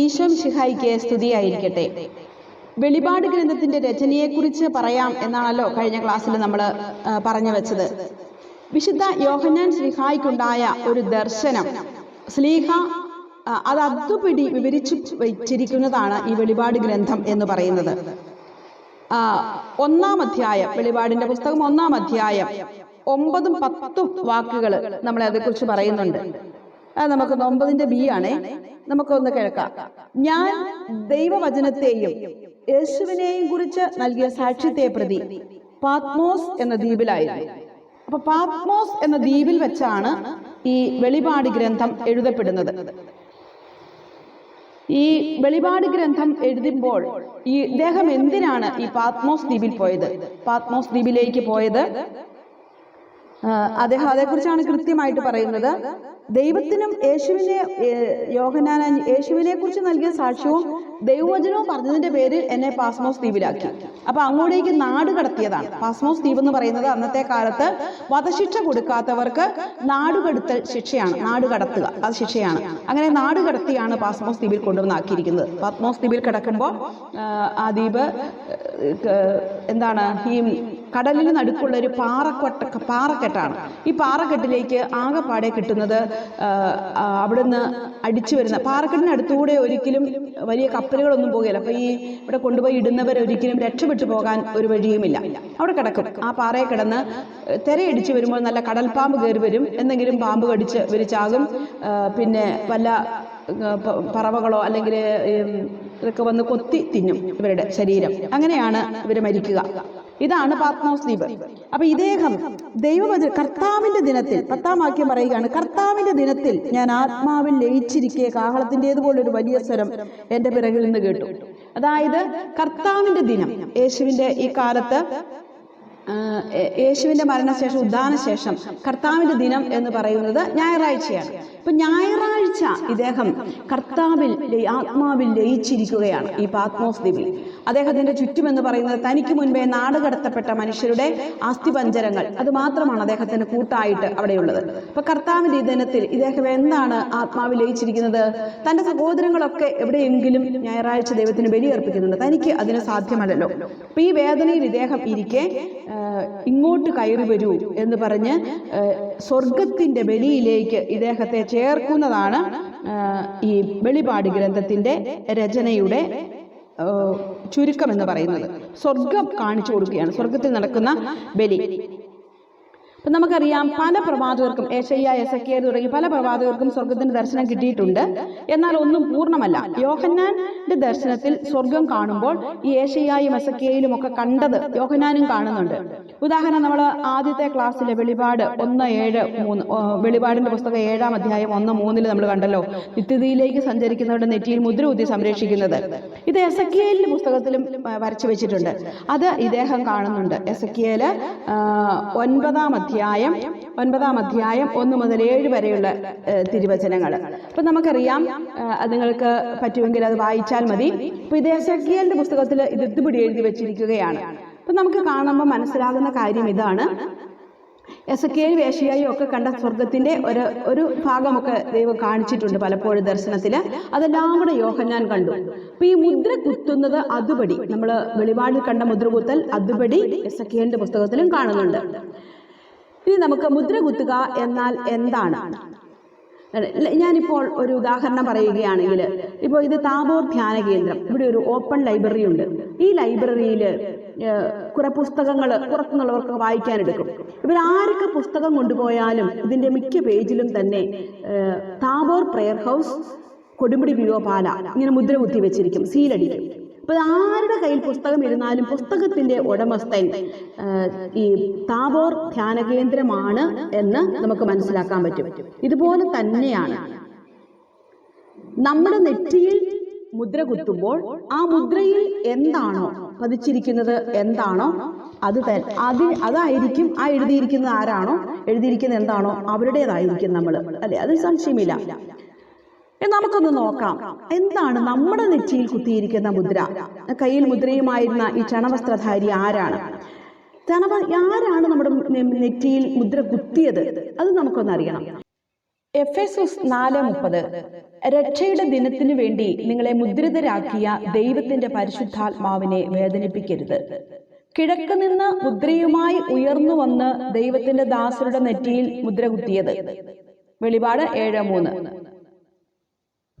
ഈശോം മിഷിഹായിക്ക് സ്തുതിയായിരിക്കട്ടെ. വെളിപാട് ഗ്രന്ഥത്തിന്റെ രചനയെക്കുറിച്ച് പറയാം എന്നാണല്ലോ കഴിഞ്ഞ ക്ലാസ്സിൽ നമ്മൾ പറഞ്ഞു വെച്ചത്. വിശുദ്ധ യോഹന്നാൻ ശ്രീഹായിക്കുണ്ടായ ഒരു ദർശനം സ്ലീഹ അത് അതുപിടി വിവരിച്ചു വച്ചിരിക്കുന്നതാണ് ഈ വെളിപാട് ഗ്രന്ഥം എന്ന് പറയുന്നത്. ഒന്നാം അധ്യായം വെളിപാടിന്റെ പുസ്തകം ഒന്നാം അധ്യായം ഒമ്പതും പത്തും വാക്കുകൾ നമ്മളെ അതേക്കുറിച്ച് പറയുന്നുണ്ട്. അത് നമുക്ക് ഒമ്പതിന്റെ ബി ആണേ. നമുക്കൊന്ന് കേൾക്കാം. ഞാൻ ദൈവവചനത്തെയും യേശുവിനെയും കുറിച്ച് നൽകിയ സാക്ഷ്യത്തെ പ്രതി പാത്മോസ് എന്ന ദ്വീപിലായിരുന്നു. അപ്പൊ പാത്മോസ് എന്ന ദ്വീപിൽ വെച്ചാണ് ഈ വെളിപാട് ഗ്രന്ഥം എഴുതപ്പെടുന്നത്. ഈ വെളിപാട് ഗ്രന്ഥം എഴുതുമ്പോൾ ഈ ഇദ്ദേഹം എന്തിനാണ് ഈ പാത്മോസ് ദ്വീപിൽ പോയത്? പാത്മോസ് ദ്വീപിലേക്ക് പോയത്? ആ, അദ്ദേഹം അതേക്കുറിച്ചാണ് കൃത്യമായിട്ട് പറയുന്നത്. ദൈവത്തിനും യേശുവിനെ യോഹനാന യേശുവിനെ കുറിച്ച് നൽകിയ സാക്ഷ്യവും ദൈവവചനവും പറഞ്ഞതിന്റെ പേരിൽ എന്നെ പാസ്മോസ് ദ്വീപിലാക്കി. അപ്പൊ അങ്ങോട്ടേക്ക് നാട് കടത്തിയതാണ്. പാസ്മോസ് ദ്വീപ് എന്ന് പറയുന്നത് അന്നത്തെ കാലത്ത് വധശിക്ഷ കൊടുക്കാത്തവർക്ക് നാടുകടത്തൽ ശിക്ഷയാണ്. നാട് കടത്തുക അത് ശിക്ഷയാണ്. അങ്ങനെ നാട് കടത്തിയാണ് പാസ്മോസ് ദ്വീപിൽ കൊണ്ടുവന്നാക്കിയിരിക്കുന്നത്. പാസ്മോസ് ദ്വീപിൽ കിടക്കുമ്പോൾ ആ, ദ്വീപ് എന്താണ് ഈ കടലിന് നടുക്കുള്ള ഒരു പാറക്കൊട്ട പാറക്കെട്ടാണ്. ഈ പാറക്കെട്ടിലേക്ക് ആകെപ്പാടെ കിട്ടുന്നത് അവിടുന്ന് അടിച്ചു വരുന്ന പാറക്കെട്ടിന് അടുത്തൂടെ ഒരിക്കലും വലിയ കപ്പലുകളൊന്നും പോകുകയില്ല അപ്പൊ ഈ ഇവിടെ കൊണ്ടുപോയി ഇടുന്നവർ ഒരിക്കലും രക്ഷപ്പെട്ടു പോകാൻ ഒരു വഴിയുമില്ല. അവിടെ കിടക്കും. ആ പാറയെ കിടന്ന് തിരയടിച്ചു വരുമ്പോൾ നല്ല കടൽപ്പാമ്പ് കയറി വരും. എന്തെങ്കിലും പാമ്പ് കടിച്ച് വിരിച്ചാകും പിന്നെ പല പറവകളോ അല്ലെങ്കിൽ ഇതൊക്കെ വന്ന് കൊത്തി തിന്നും ഇവരുടെ ശരീരം. അങ്ങനെയാണ് ഇവർ മരിക്കുക. ഇതാണ് പാത്മോസ് ദ്വീപ് അപ്പൊ ഇദ്ദേഹം ദൈവവചന കർത്താവിന്റെ ദിനത്തിൽ പത്താം വാക്യം പറയുകയാണ് കർത്താവിന്റെ ദിനത്തിൽ ഞാൻ ആത്മാവിൽ ലയിച്ചിരിക്കെ കാഹളത്തിന്റെതുപോലെ ഒരു വലിയ സ്വരം എന്റെ പിറകിൽ നിന്ന് കേട്ടു. അതായത് കർത്താവിന്റെ ദിനം യേശുവിന്റെ ഈ കാലത്ത് യേശുവിന്റെ മരണശേഷം ഉദ്ധാനശേഷം കർത്താവിന്റെ ദിനം എന്ന് പറയുന്നത് ഞായറാഴ്ചയാണ്. ഇപ്പൊ ഞായറാഴ്ച ഇദ്ദേഹം കർത്താവിൽ ആത്മാവിൽ ലയിച്ചിരിക്കുകയാണ് ഈ പാത്മോസ് ദ്വീപിൽ. ചുറ്റും എന്ന് പറയുന്നത് തനിക്ക് മുൻപേ നാട് കടത്തപ്പെട്ട മനുഷ്യരുടെ അസ്ഥിപഞ്ചരങ്ങൾ അത് മാത്രമാണ് അദ്ദേഹത്തിന് കൂട്ടായിട്ട് അവിടെയുള്ളത്. അപ്പൊ കർത്താവിന്റെ ദിനത്തിൽ ഇദ്ദേഹം എന്താണ് ആത്മാവിൽ ലയിച്ചിരിക്കുന്നത്? തന്റെ സഹോദരങ്ങളൊക്കെ എവിടെയെങ്കിലും ഞായറാഴ്ച ദൈവത്തിന് ബലിയർപ്പിക്കുന്നുണ്ട്. തനിക്ക് അതിന് സാധ്യമല്ലല്ലോ. അപ്പൊ ഈ വേദനയിൽ ഇദ്ദേഹം ഇരിക്കെ ഇങ്ങോട്ട് കയറി വരൂ എന്ന് പറഞ്ഞ് സ്വർഗത്തിന്റെ ബലിയിലേക്ക് ഇദ്ദേഹത്തെ ചേർക്കുന്നതാണ് ഈ വെളിപാട് ഗ്രന്ഥത്തിന്റെ രചനയുടെ ചുരുക്കം എന്ന് പറയുന്നത്. സ്വർഗം കാണിച്ചു കൊടുക്കുകയാണ്. സ്വർഗത്തിൽ നടക്കുന്ന ബലി. അപ്പൊ നമുക്കറിയാം പല പ്രവാചകർക്കും ഏഷയ്യ എസക്കിയ തുടങ്ങി പല പ്രവാചകർക്കും സ്വർഗത്തിന്റെ ദർശനം കിട്ടിയിട്ടുണ്ട്. എന്നാൽ ഒന്നും പൂർണമല്ല. യോഹന്നാന്റെ ദർശനത്തിൽ സ്വർഗം കാണുമ്പോൾ ഈ ഏഷയ്യായും എസക്കിയയിലും ഒക്കെ കണ്ടത് യോഹന്നാനും കാണുന്നുണ്ട്. ഉദാഹരണം നമ്മൾ ആദ്യത്തെ ക്ലാസ്സിലെ വെളിപാട് ഒന്ന് ഏഴ് മൂന്ന് വെളിപാടിന്റെ പുസ്തകം ഏഴാം അധ്യായം ഒന്ന് മൂന്നിൽ നമ്മൾ കണ്ടല്ലോ. നിത്യതയിലേക്ക് സഞ്ചരിക്കുന്നവരുടെ നെറ്റിയിൽ മുദ്ര ഊതി സംരക്ഷിക്കുന്നത്. ഇത് എസക്കിയലിന്റെ പുസ്തകത്തിലും വരച്ചു വെച്ചിട്ടുണ്ട്. അത് ഇദ്ദേഹം കാണുന്നുണ്ട്. എസക്കിയൽ ഒൻപതാം അധ്യായം ഒൻപതാം അധ്യായം ഒന്ന് മുതൽ ഏഴ് വരെയുള്ള തിരുവചനങ്ങൾ. അപ്പൊ നമുക്കറിയാം നിങ്ങൾക്ക് പറ്റുമെങ്കിൽ അത് വായിച്ചാൽ മതി. ഇപ്പൊ ഇത് പുസ്തകത്തിൽ ഇത് ഇതുപിടി എഴുതി വെച്ചിരിക്കുകയാണ്. അപ്പൊ നമുക്ക് കാണുമ്പോൾ മനസ്സിലാകുന്ന കാര്യം ഇതാണ്. എസക്കേൽ വേശിയായും ഒക്കെ കണ്ട സ്വർഗത്തിന്റെ ഒരു ഒരു ഭാഗമൊക്കെ ദൈവം കാണിച്ചിട്ടുണ്ട് പലപ്പോഴും ദർശനത്തിൽ. അതെല്ലാം കൂടെ യോഹന്നാൻ കണ്ടു. അപ്പൊ ഈ മുദ്ര കുത്തുന്നത് അതുപടി. നമ്മൾ വെളിപാടിൽ കണ്ട മുദ്ര കുത്തൽ അതുപടി എസക്കേലിന്റെ പുസ്തകത്തിലും കാണുന്നുണ്ട്. ഇനി നമുക്ക് മുദ്ര കുത്തുക എന്നാൽ എന്താണ്? ഞാനിപ്പോൾ ഒരു ഉദാഹരണം പറയുകയാണെങ്കിൽ ഇപ്പോൾ ഇത് താബോർ ധ്യാന കേന്ദ്രം. ഇവിടെ ഒരു ഓപ്പൺ ലൈബ്രറി ഉണ്ട്. ഈ ലൈബ്രറിയിൽ കുറെ പുസ്തകങ്ങൾ പുറത്തുനിന്നുള്ളവർക്ക് വായിക്കാനെടുക്കും. ഇവർ ആരൊക്കെ പുസ്തകം കൊണ്ടുപോയാലും ഇതിന്റെ മിക്ക പേജിലും തന്നെ താബോർ പ്രെയർ ഹൗസ് കൊടുമുടി വിയോ പാല ഇങ്ങനെ മുദ്ര കുത്തി വെച്ചിരിക്കും. സീലടിക്കും. അപ്പൊ ആരുടെ കയ്യിൽ പുസ്തകം ഇരുന്നാലും പുസ്തകത്തിന്റെ ഉടമസ്ഥൻ ഈ താബോർ ധ്യാന കേന്ദ്രമാണ് എന്ന് നമുക്ക് മനസ്സിലാക്കാൻ പറ്റും. ഇതുപോലെ തന്നെയാണ്. നമ്മുടെ നെറ്റിയിൽ മുദ്ര കുത്തുമ്പോൾ ആ മുദ്രയിൽ എന്താണോ പതിച്ചിരിക്കുന്നത് എന്താണോ അത് അത് അതായിരിക്കും ആ എഴുതിയിരിക്കുന്നത് ആരാണോ? എഴുതിയിരിക്കുന്നത് എന്താണോ? അവരുടേതായിരിക്കും നമ്മൾ. അല്ലെ? അത് സംശയമില്ല. നമുക്കൊന്ന് നോക്കാം. എന്താണ് നമ്മുടെ നെറ്റിയിൽ കുത്തിയിരിക്കുന്ന മുദ്ര? കയ്യിൽ മുദ്രയുമായിരുന്ന ഈ ചണവസ്ത്രധാരി ആരാണ്? ചണവ ആരാണ് നമ്മുടെ നെറ്റിയിൽ മുദ്ര കുത്തിയത്? അത് നമുക്കൊന്ന് അറിയണം. എഫ് എസ് എസ് നാല് മുപ്പത്. രക്ഷയുടെ ദിനത്തിനു വേണ്ടി നിങ്ങളെ മുദ്രിതരാക്കിയ ദൈവത്തിന്റെ പരിശുദ്ധാത്മാവിനെ വേദനിപ്പിക്കരുത്. കിഴക്ക് നിന്ന് മുദ്രയുമായി ഉയർന്നു വന്ന് ദൈവത്തിന്റെ ദാസരുടെ നെറ്റിയിൽ മുദ്ര കുത്തിയത്. വെളിപാട് ഏഴ് മൂന്ന്.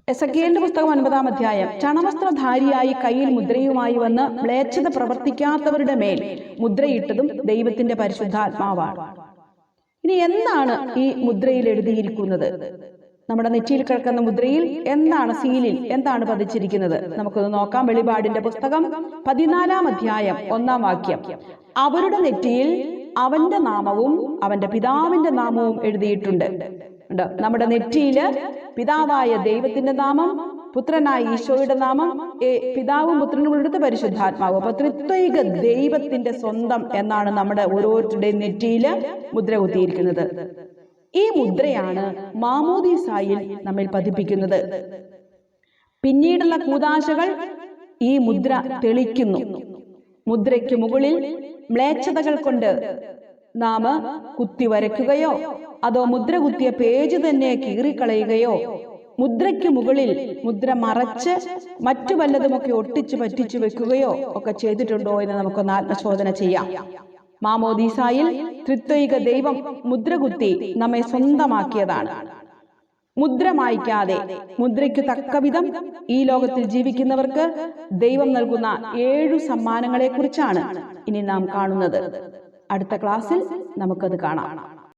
എസക്കിയലിന്റെ പുസ്തകം ഒൻപതാം അധ്യായം. ചണവസ്ത്രധാരിയായി കയ്യിൽ മുദ്രയുമായി വന്ന് മ്ലേച്ഛത പ്രവർത്തിക്കാത്തവരുടെ മേൽ മുദ്രയിട്ടതും ദൈവത്തിന്റെ പരിശുദ്ധാത്മാവാണ്. ഇനി എന്താണ് ഈ മുദ്രയിൽ എഴുതിയിരിക്കുന്നത്? നമ്മുടെ നെറ്റിയിൽ കിടക്കുന്ന മുദ്രയിൽ എന്താണ് സീലിൽ എന്താണ് പതിച്ചിരിക്കുന്നത്? നമുക്കൊന്ന് നോക്കാം. വെളിപാടിന്റെ പുസ്തകം പതിനാലാം അധ്യായം ഒന്നാം വാക്യം. അവരുടെ നെറ്റിയിൽ അവന്റെ നാമവും അവന്റെ പിതാവിന്റെ നാമവും എഴുതിയിട്ടുണ്ട്. ഉണ്ട്. നമ്മുടെ നെറ്റിയിൽ പിതാവായ ദൈവത്തിന്റെ നാമം പുത്രനായ ഈശോയുടെ നാമം പിതാവും പുത്രനും എടുത്ത പരിശുദ്ധാത്മാവ്. അപ്പൊ ത്രിത്വൈക ദൈവത്തിന്റെ സ്വന്തം എന്നാണ് നമ്മുടെ ഓരോരുത്തരുടെയും നെറ്റിയിൽ മുദ്ര കുത്തിയിരിക്കുന്നത്. ഈ മുദ്രയാണ് മാമോദീസായിൽ നമ്മിൽ പതിപ്പിക്കുന്നത്. പിന്നീടുള്ള കൂതാശകൾ ഈ മുദ്ര തെളിക്കുന്നു. മുദ്രയ്ക്ക് മുകളിൽ മ്ലേച്ഛതകൾ കൊണ്ട് നാം കുത്തി വരയ്ക്കുകയോ അതോ മുദ്ര കുത്തിയ പേജ് തന്നെ കീറിക്കളയുകയോ? മുദ്രയ്ക്ക് മുകളിൽ മുദ്ര മറച്ച് മറ്റു വല്ലതുമൊക്കെ ഒട്ടിച്ചു പറ്റിച്ചു വെക്കുകയോ ഒക്കെ ചെയ്തിട്ടുണ്ടോ എന്ന് നമുക്കൊന്ന് ആത്മശോധന ചെയ്യാം. മാമോദീസായിൽ ത്രിത്വൈക ദൈവം മുദ്ര കുത്തി നമ്മെ സ്വന്തമാക്കിയതാണ്. മുദ്ര മായ്ക്കാതെ മുദ്രയ്ക്ക് തക്കവിധം ഈ ലോകത്തിൽ ജീവിക്കുന്നവർക്ക് ദൈവം നൽകുന്ന ഏഴു സമ്മാനങ്ങളെ കുറിച്ചാണ് ഇനി നാം കാണുന്നത്. അടുത്ത ക്ലാസ്സിൽ നമുക്കത് കാണാം